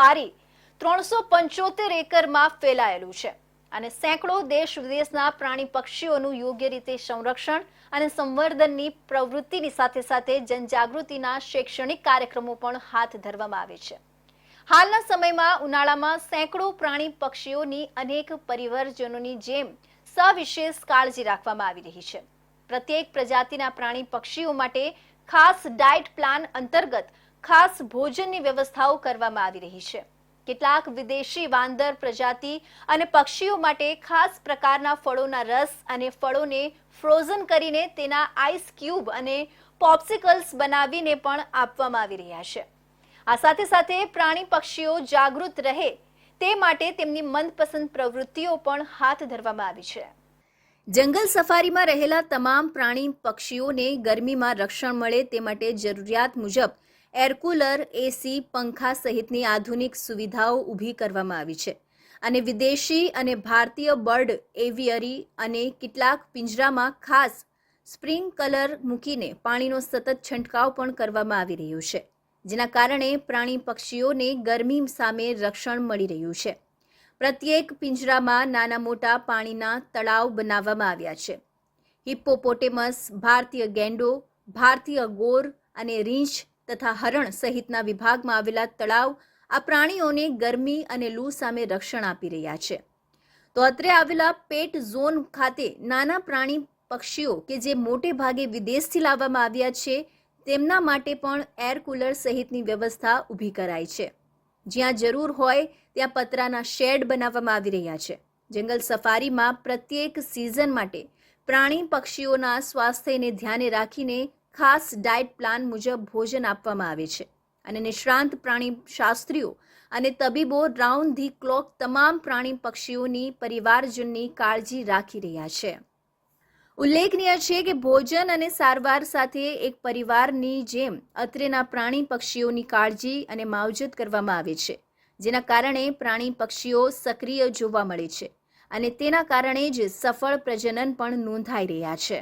Safari ત્રણસો પંચોતેર એકરમાં ફેલાયેલું છે. અને સેંકડો દેશ વિદેશના પ્રાણી પક્ષીઓનું યોગ્ય રીતે સંરક્ષણ અને સંવર્ધનની પ્રવૃત્તિની સાથે સાથે જનજાગૃતિના શૈક્ષણિક કાર્યક્રમો પણ હાથ ધરવામાં આવે છે. હાલના સમયમાં ઉનાળામાં સેંકડો પ્રાણી પક્ષીઓની અનેક પરિવર્જનોની જેમ સવિશેષ કાળજી રાખવામાં આવી રહી છે. પ્રત્યેક પ્રજાતિના પ્રાણી પક્ષીઓ માટે ખાસ ડાયટ પ્લાન અંતર્ગત ખાસ ભોજનની વ્યવસ્થાઓ કરવામાં આવી રહી છે. કેટલાક વિદેશી વાંદર પ્રજાતિ અને પક્ષીઓ માટે ખાસ પ્રકારના ફળોના રસ અને ફળોને ફ્રોઝન કરીને તેના આઈસ ક્યુબ અને પોપ્સિકલ્સ બનાવીને પણ આપવામાં આવી રહ્યા છે. આ સાથે સાથે પ્રાણી પક્ષીઓ જાગૃત રહે તે માટે તેમની મનપસંદ પ્રવૃત્તિઓ પણ હાથ ધરવામાં આવી છે. જંગલ સફારીમાં રહેલા તમામ પ્રાણી પક્ષીઓને ગરમીમાં રક્ષણ મળે તે માટે જરૂરિયાત મુજબ એરકુલર એસી, પંખા સહિતની આધુનિક સુવિધાઓ ઊભી કરવામાં આવી છે. અને વિદેશી અને ભારતીય બર્ડ એવિયરી અને કેટલાક પિંજરામાં ખાસ સ્પ્રિંગ કલર મૂકીને પાણીનો સતત છંટકાવ પણ કરવામાં આવી રહ્યો છે. જેના કારણે પ્રાણી પક્ષીઓને ગરમી સામે રક્ષણ મળી રહ્યું છે. પ્રત્યેક પિંજરામાં નાના મોટા પાણીના તળાવ બનાવવામાં આવ્યા છે. હિપ્પોપોટેમસ, ભારતીય ગેંડો, ભારતીય ગોર અને રીંછ તથા હરણ સહિતના વિભાગમાં આવેલા તળાવ આ પ્રાણીઓને ગરમી અને લૂ સામે રક્ષણ આપી રહ્યા છે. તો અત્રે આવેલા પેટ ઝોન ખાતે નાના પ્રાણી પક્ષીઓ કે જે મોટે ભાગે વિદેશથી લાવવામાં આવ્યા છે, તેમના માટે પણ એર કુલર સહિતની વ્યવસ્થા ઊભી કરાઈ છે. જ્યાં જરૂર હોય ત્યાં પતરાના શેડ બનાવવામાં આવી રહ્યા છે. જંગલ સફારીમાં પ્રત્યેક સિઝન માટે પ્રાણી પક્ષીઓના સ્વાસ્થ્યને ધ્યાને રાખીને ખાસ ડાયટ પ્લાન મુજબ ભોજન આપવામાં આવે છે. અને નિષ્ણાંત પ્રાણી શાસ્ત્રીઓ અને તબીબો રાઉન્ડ ધી ક્લોક તમામ પ્રાણી પક્ષીઓની પરિવારજનની કાળજી રાખી રહ્યા છે. ઉલ્લેખનીય છે કે ભોજન અને સારવાર સાથે એક પરિવારની જેમ અત્રેના પ્રાણી પક્ષીઓની કાળજી અને માવજત કરવામાં આવે છે, જેના કારણે પ્રાણી પક્ષીઓ સક્રિય જોવા મળે છે અને તેના કારણે જ સફળ પ્રજનન પણ નોંધાઈ રહ્યા છે.